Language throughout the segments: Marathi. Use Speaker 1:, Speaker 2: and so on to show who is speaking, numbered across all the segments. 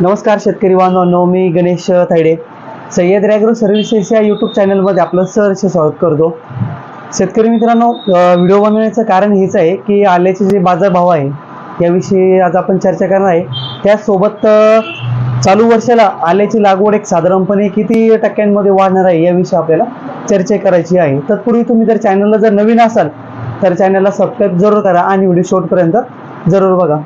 Speaker 1: नमस्कार शेतकरी बांधवांनो मी गणेश थायडे सय्यद रॅग्रो सर्व्हिसेस या यूट्यूब चॅनलमध्ये आपलं सहर्ष स्वागत करतो. शेतकरी मित्रांनो व्हिडिओ बनवण्याचं कारण हेच आहे की आल्याचे जे बाजारभाव आहे याविषयी आज आपण चर्चा करणार आहे. त्यासोबत चालू वर्षाला आल्याची लागवड एक साधारणपणे किती टक्क्यांमध्ये वाढणार आहे याविषयी आपल्याला चर्चा करायची आहे. तत्पूर्वी तुम्ही जर चॅनलला जर नवीन असाल तर चॅनलला सबस्क्राईब जरूर करा आणि व्हिडिओ शेवटपर्यंत जरूर बघा.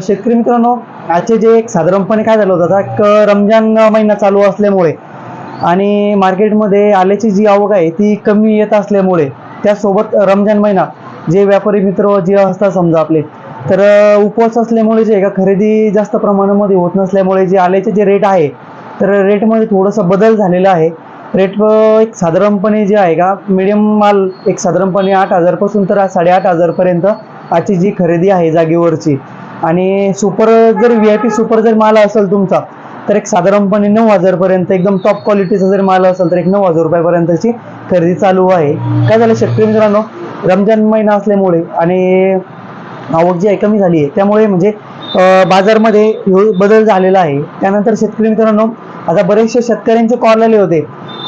Speaker 1: शेतकरी मित्रांनो आजचे जे एक साधारणपणे काय झालं होतं आता एक रमजान महिना चालू असल्यामुळे आणि मार्केटमध्ये आल्याची जी आवक आहे ती कमी येत असल्यामुळे त्यासोबत रमजान महिना जे व्यापारी मित्र जे असतात समजा आपले तर उपवास असल्यामुळे जे आहे का खरेदी जास्त प्रमाणामध्ये होत नसल्यामुळे जे आल्याचे जे रेट आहे तर रेटमध्ये थोडंसं बदल झालेला आहे. रेट एक साधारणपणे जे आहे का मिडियम माल एक साधारणपणे आठ हजारपासून तर साडेआठ हजारपर्यंत आजची जी खरेदी आहे जागेवरची आणि सुपर जर व्ही आय पी सुपर जर माल असेल तुमचा तर एक साधारणपणे नऊ हजारपर्यंत एकदम टॉप क्वालिटीचा जर माल असेल तर एक नऊ हजार रुपयापर्यंतची खरेदी चालू आहे. काय झालं शेतकरी मित्रांनो? रमजान महिना असल्यामुळे आणि आवक जी आहे कमी झाली आहे. त्यामुळे म्हणजे बाजारमध्ये बदल झालेला आहे. त्यानंतर शेतकरी मित्रांनो आता बरेचसे शेतकऱ्यांचे कॉल आले होते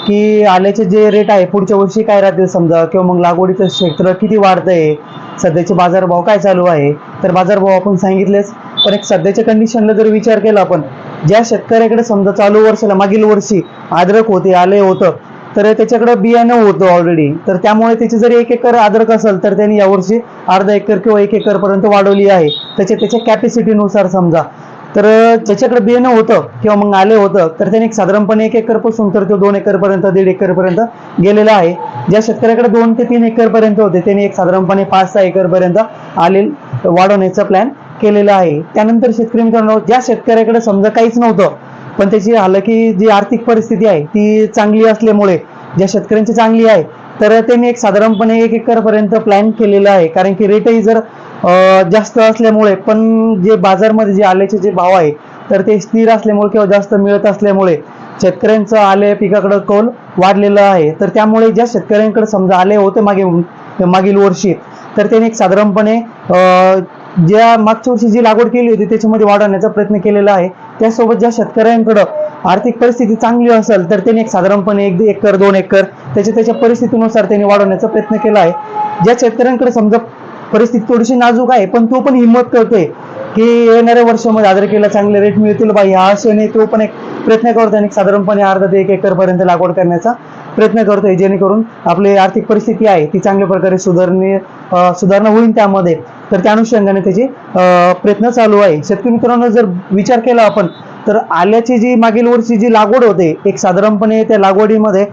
Speaker 1: की आल्याचे जे रेट आहे पुढच्या वर्षी काय राहतील समजा? किंवा मग लागवडीचं क्षेत्र किती वाढतंय? सध्याचे बाजारभाव काय चालू आहे? तर बाजारभाव आपण सांगितलेच. पण एक सध्याच्या कंडिशनला जर विचार केला आपण ज्या शेतकऱ्याकडे समजा चालू वर्षाला मागील वर्षी अद्रक होते आले होतं तर त्याच्याकडे बियाणं होतं ऑलरेडी तर त्यामुळे त्याची जर एक एकर अद्रक असेल तर त्यांनी यावर्षी अर्धा एकर किंवा एक एकरपर्यंत वाढवली आहे. त्याच्या त्याच्या कॅपॅसिटीनुसार समजा. तर ज्याच्याकडे बियाणं होतं किंवा मग आले होतं तर त्याने एक साधारणपणे एक एकरपासून तर तो दोन एकरपर्यंत दीड एकरपर्यंत गेलेला आहे. ज्या शेतकऱ्याकडे दोन ते तीन एकरपर्यंत होते त्याने एक साधारणपणे पाच सहा एकरपर्यंत आले वाढवण्याचा प्लॅन केलेला आहे. त्यानंतर शेतकरी मित्रांनो ज्या शेतकऱ्याकडे समजा काहीच नव्हतं पण त्याची हालाकी जी आर्थिक परिस्थिती आहे ती चांगली असल्यामुळे ज्या शेतकऱ्यांची चांगली आहे तर त्यांनी एक साधारणपणे एक एकरपर्यंत प्लॅन केलेला आहे. कारण की रेटही जर जास्त असल्यामुळे पण जे बाजारमध्ये जे आल्याचे जे भाव आहे तर ते स्थिर असल्यामुळे किंवा जास्त मिळत असल्यामुळे शेतकऱ्यांचं आले पिकाकडं कौल वाढलेलं आहे. तर त्यामुळे ज्या शेतकऱ्यांकडे समजा आले होते मागे मागील वर्षी तर त्यांनी एक साधारणपणे ज्या मागच्या वर्षी जी लागवड केली होती त्याच्यामध्ये वाढवण्याचा प्रयत्न केलेला आहे. त्यासोबत ज्या शेतकऱ्यांकडं आर्थिक परिस्थिती चांगली असेल तर त्यांनी एक साधारणपणे एक एकर दोन एकर त्याच्या त्याच्या परिस्थितीनुसार त्यांनी वाढवण्याचा प्रयत्न केला आहे. ज्या शेतकऱ्यांकडे समजा परिस्थिती थोडीशी नाजूक आहे पण तो पण हिंमत करतोय की येणाऱ्या वर्षामध्ये आदरकीला चांगले रेट मिळतील बा. ह्या आशेने तो पण एक प्रयत्न करतोय आणि एक साधारणपणे अर्धा ते एक एकर पर्यंत लागवड करण्याचा प्रयत्न करतोय जेणेकरून आपली आर्थिक परिस्थिती आहे ती चांगल्या प्रकारे सुधारणे सुधारणा होईल त्यामध्ये. तर त्या अनुषंगाने त्याचे प्रयत्न चालू आहे. शेतकरी मित्रांनो जर विचार केला आपण तर आल्याची जी मागील वर्षी जी लागवड होते एक साधारणपणे त्या लागवडीमध्ये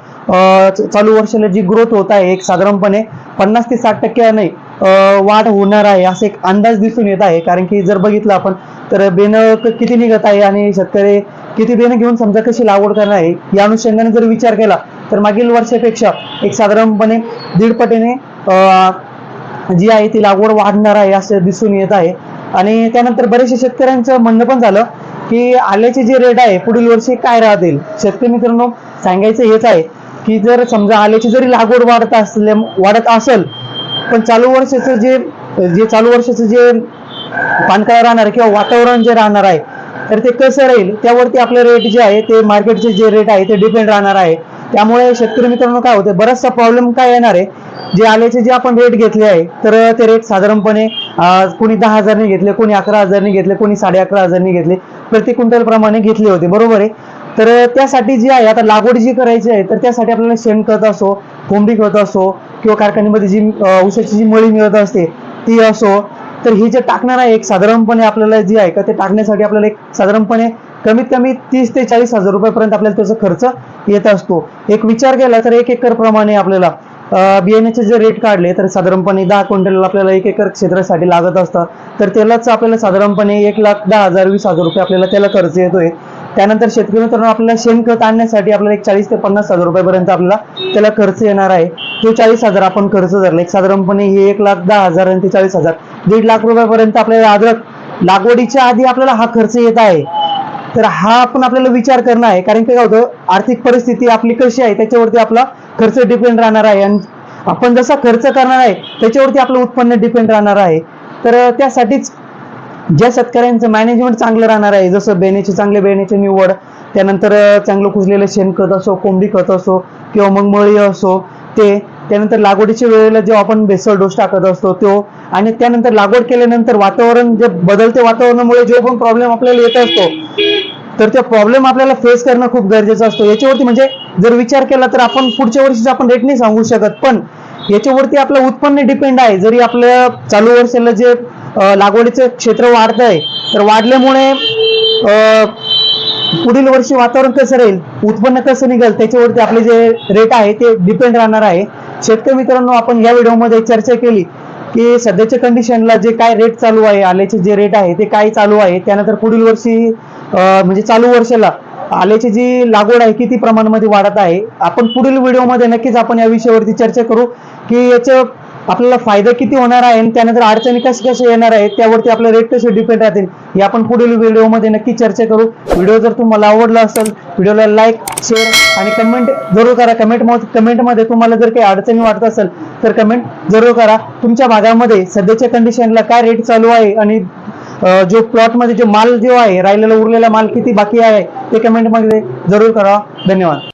Speaker 1: चालू वर्षाला जी ग्रोथ होत आहे एक साधारणपणे पन्नास ते साठ टक्क्याने नाही वाढ होणार आहे असं एक अंदाज दिसून येत आहे. कारण की जर बघितलं आपण तर बेनं किती निघत आहे आणि शेतकरी किती बेनं घेऊन समजा कशी लागवड करणार आहे या अनुषंगाने जर विचार केला तर मागील वर्षापेक्षा एक साधारणपणे दीड पटीने जी आहे ती लागवड वाढणार आहे असं दिसून येत आहे. आणि त्यानंतर बरेचशे शेतकऱ्यांचं म्हणणं पण झालं की आल्याचे जे रेट आहे पुढील वर्षी काय राहतील? शेतकरी मित्रांनो सांगायचं हेच आहे की जर समजा आल्याची जरी लागवड वाढत असल्या वाढत असेल पण चालू वर्षाचं जे जे चालू वर्षाचं जे पानकाळ राहणार किंवा वातावरण जे राहणार आहे तर ते कसं राहील? त्यावरती आपले रेट जे आहे ते मार्केटचे जे रेट आहे ते डिपेंड राहणार आहे. त्यामुळे शेतकरी मित्रांनो काय होते बराचसा प्रॉब्लेम काय येणार आहे? जे आल्याचे जे आपण रेट घेतले आहे तर ते रेट साधारणपणे कोणी दहा हजारने घेतले कोणी अकरा हजारने घेतले कोणी साडे अकरा हजारने घेतले प्रति क्विंटलप्रमाणे घेतले होते. बरोबर आहे? तर त्यासाठी जी आहे आता लागवड जी करायची आहे तर त्यासाठी आपल्याला शेणखत असो कोंबडी खत असो किंवा कारखान्यामध्ये जी उसाची ऊसाची जी मळी मिळत असते ती असो तर ही जे टाकणार आहे एक साधारणपणे आपल्याला जी आहे का ते टाकण्यासाठी आपल्याला एक साधारणपणे कमीत कमी तीस ते चाळीस हजार रुपयापर्यंत आपल्याला त्याचा खर्च येत असतो. एक विचार केला तर एक एकर प्रमाणे आपल्याला बियाण्याचे जे रेट काढले तर साधारणपणे दहा क्विंटल आपल्याला एक एकर क्षेत्रासाठी लागत असतं. तर त्यालाच आपल्याला साधारणपणे एक लाख दहा हजार वीस हजार रुपये आपल्याला त्याला खर्च येतोय. त्यानंतर शेतकरी मित्रांनो आपल्याला शेणखत आणण्यासाठी आपल्याला एक चाळीस ते पन्नास हजार रुपयापर्यंत आपल्याला त्याला खर्च येणार आहे. तो चाळीस हजार आपण खर्च धरला. एक साधारणपणे हे एक लाख दहा हजार आणि ते चाळीस हजार. दीड लाख रुपयापर्यंत आपल्याला अद्रक लागवडीच्या आधी आपल्याला हा खर्च येत आहे. तर हा आपण आपल्याला विचार करणं आहे. कारण की काय होतं आर्थिक परिस्थिती आपली कशी आहे त्याच्यावरती आपला खर्च डिपेंड राहणार आहे. आणि आपण जसा खर्च करणार आहे त्याच्यावरती आपलं उत्पन्न डिपेंड राहणार आहे. तर त्यासाठीच ज्या शेतकऱ्यांचं मॅनेजमेंट चांगलं राहणार आहे जसं बेण्याचे चांगले बेण्याची निवड त्यानंतर चांगलं कुजलेलं शेणखत असो कोंबडी खत असो किंवा मग मळी असो ते त्यानंतर लागवडीच्या वेळेला जेव्हा आपण बेसळ डोस टाकत असतो तो आणि त्यानंतर लागवड केल्यानंतर वातावरण जे बदलते वातावरणामुळे जो पण प्रॉब्लेम आपल्याला येत असतो तर ते प्रॉब्लेम आपल्याला फेस करणं खूप गरजेचं असतं. याच्यावरती म्हणजे जर विचार केला तर आपण पुढच्या वर्षीचा आपण रेट नाही सांगू शकत पण याच्यावरती आपलं उत्पन्न डिपेंड आहे. जरी आपल्या चालू वर्षाला जे लागवडीचं क्षेत्र वाढत आहे तर वाढल्यामुळे पुढील वर्षी वातावरण कसं राहील उत्पन्न कसं निघेल त्याच्यावरती आपले जे रेट आहे ते डिपेंड राहणार आहे. शेतकरी मित्रांनो आपण या व्हिडिओमध्ये चर्चा केली की सध्याच्या कंडिशनला जे काय रेट चालू आहे आल्याचे जे रेट आहे ते काय चालू आहे त्यानंतर पुढील वर्षी म्हणजे चालू वर्षाला आल्याची जी लागवड आहे किती प्रमाणामध्ये वाढत आहे आपण पुढील व्हिडिओमध्ये नक्कीच आपण या विषयावरती चर्चा करू की याचं आपल्याला फायदा किती होणार आहे आणि त्यानंतर अडचणी कशा कशा येणार आहेत त्यावरती आपले रेट कसे डिपेंड राहतील हे आपण पुढील व्हिडिओमध्ये नक्की चर्चा करू. व्हिडिओ जर तुम्हाला आवडला असेल व्हिडिओला लाईक शेअर आणि कमेंट जरूर करा. कमेंट कमेंटमध्ये तुम्हाला जर काही अडचणी वाटत असेल तर कमेंट जरूर करा. तुमच्या भागामध्ये सध्याच्या कंडिशनला काय रेट चालू आहे आणि जो प्लॉटमध्ये जो माल जो आहे राहिलेला उरलेला माल किती बाकी आहे ते कमेंटमध्ये जरूर करा. धन्यवाद.